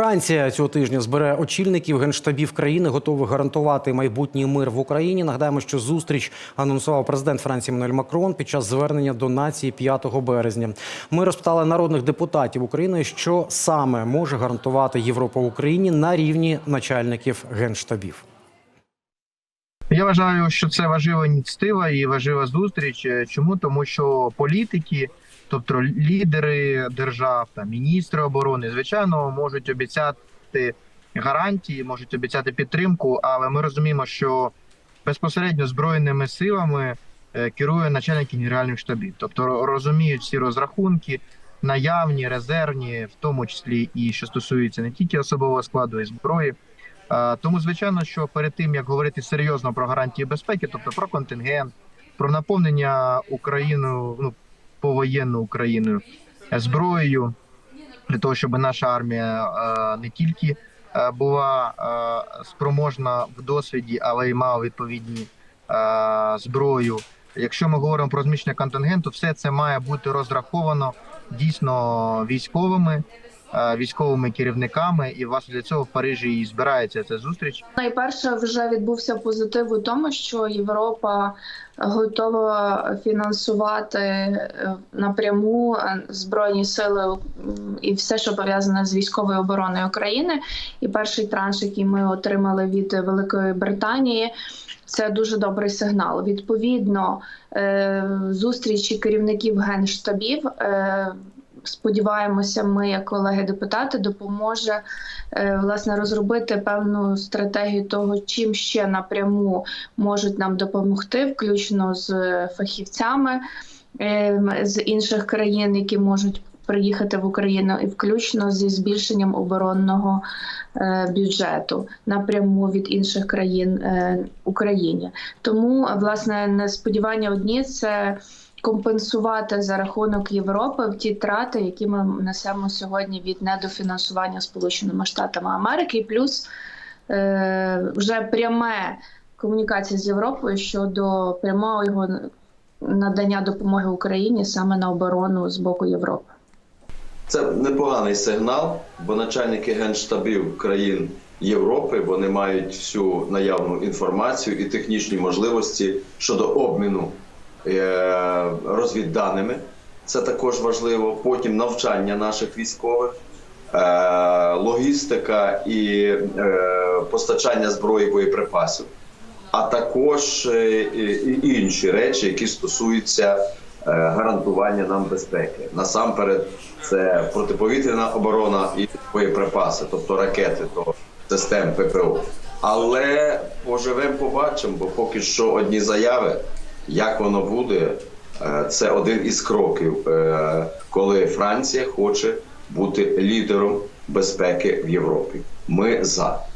Франція цього тижня збере очільників генштабів країни, готових гарантувати майбутній мир в Україні. Нагадаємо, що зустріч анонсував президент Франції Мануель Макрон під час звернення до нації 5 березня. Ми розпитали народних депутатів України, що саме може гарантувати Європа Україні на рівні начальників генштабів. Я вважаю, що це важлива ініціатива і важлива зустріч. Е, Чому тому, що політики, тобто лідери держав та міністри оборони, звичайно, можуть обіцяти гарантії, можуть обіцяти підтримку, але ми розуміємо, що безпосередньо збройними силами е, керує начальник генеральних штабів, тобто розуміють всі розрахунки, наявні, резервні, в тому числі і що стосується не тільки особового складу і зброї. Е, Тому, звичайно, що перед тим як говорити серйозно про гарантії безпеки, тобто про контингент, про наповнення Україну, ну повоєнну Україною е, зброєю, для того, щоб наша армія е, не тільки була спроможна в досвіді, але й мала відповідні зброю. Якщо ми говоримо про зміщення контингенту, все це має бути розраховано дійсно військовими, військовими керівниками, і власне для цього в Парижі і збирається ця зустріч. Найперше вже відбувся позитив у тому, що Європа готова фінансувати е, напряму е, збройні сили і все, що пов'язане з військовою обороною України. І перший транш, який ми отримали від Великої Британії. Це дуже добрий сигнал. Відповідно, е, зустрічі керівників генштабів. Сподіваємося, ми, як колеги-депутати, допоможе е, власне розробити певну стратегію того, чим ще напряму можуть нам допомогти, включно з фахівцями е, з інших країн, які можуть приїхати в Україну, і включно зі збільшенням оборонного е, бюджету напряму від інших країн Україні. Тому власне сподівання одні це компенсувати за рахунок Європи в ті трати, які ми несемо сьогодні від недофінансування Сполученими Штатами Америки, плюс е, вже пряме комунікація з Європою щодо прямого його надання допомоги Україні саме на оборону з боку Європи. Це непоганий сигнал, бо начальники генштабів країн Європи вони мають всю наявну інформацію і технічні можливості щодо обміну розвідданими. Це також важливо. Потім навчання наших військових, е, логістика і е, постачання зброї боєприпасів, а також е, і інші речі, які стосуються е, гарантування нам безпеки. Насамперед, це протиповітряна оборона і боєприпаси, тобто ракети, то систем ППО. Але поживемо, побачимо, бо поки що одні заяви, як воно буде, е, це один із кроків, е, коли Франція хоче бути лідером безпеки в Європі. Ми за.